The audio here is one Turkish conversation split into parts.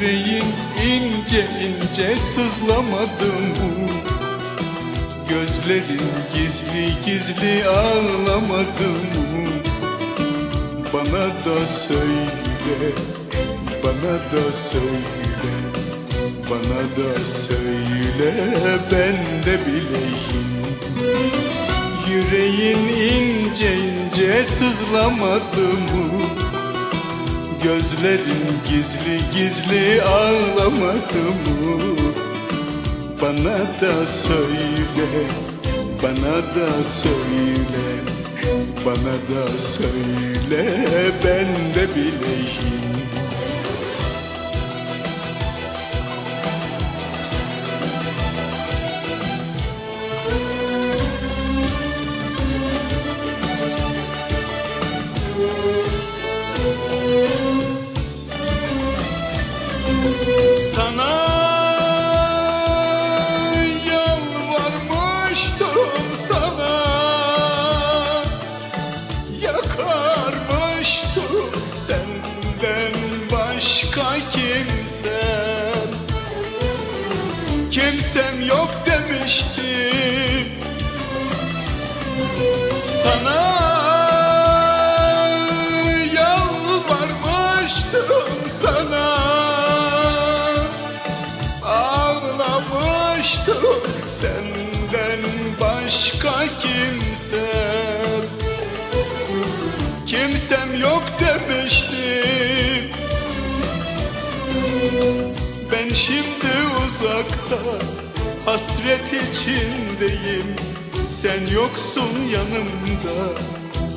Yüreğin ince ince sızlamadı mı? Gözlerin gizli gizli ağlamadı mı? Bana da söyle, bana da söyle Bana da söyle ben de bileyim Yüreğin ince ince sızlamadı mı? Gözlerin gizli gizli ağlamadı mı? Bana da söyle, bana da söyle Bana da söyle başka kimsem? Kimsem yok demiştim. Sana yalvarmıştım sana Ağlamıştım. Senden Ben şimdi uzakta hasret içindeyim. Sen yoksun yanımda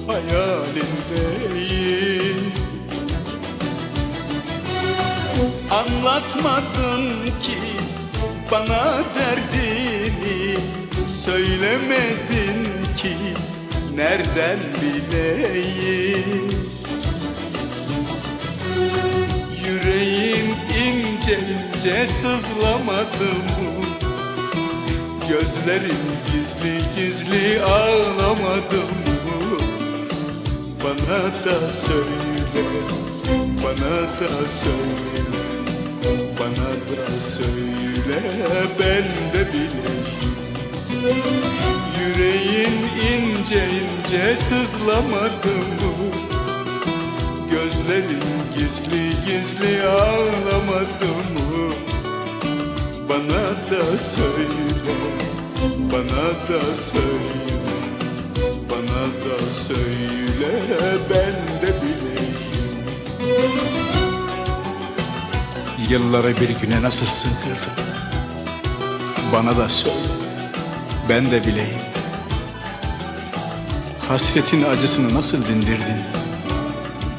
hayalimdeyim Anlatmadın ki bana derdini Söylemedin ki nereden bileyim ince sızlamadı mı? Gözlerin gizli gizli ağlamadı? Bana da söyle, bana da söyle Bana da söyle ben de bileyim Yüreğin ince ince sızlamadı mı? Gözlerin gizli gizli ağlamadı mı? Bana da söyle, bana da söyle Bana da söyle ben de bileyim. Yılları bir güne nasıl sığdırdın? Bana da söyle Ben de bileyim. Hasretin acısını nasıl dindirdin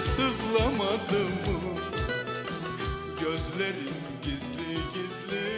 sızlamadı mı? Gözlerin gizli gizli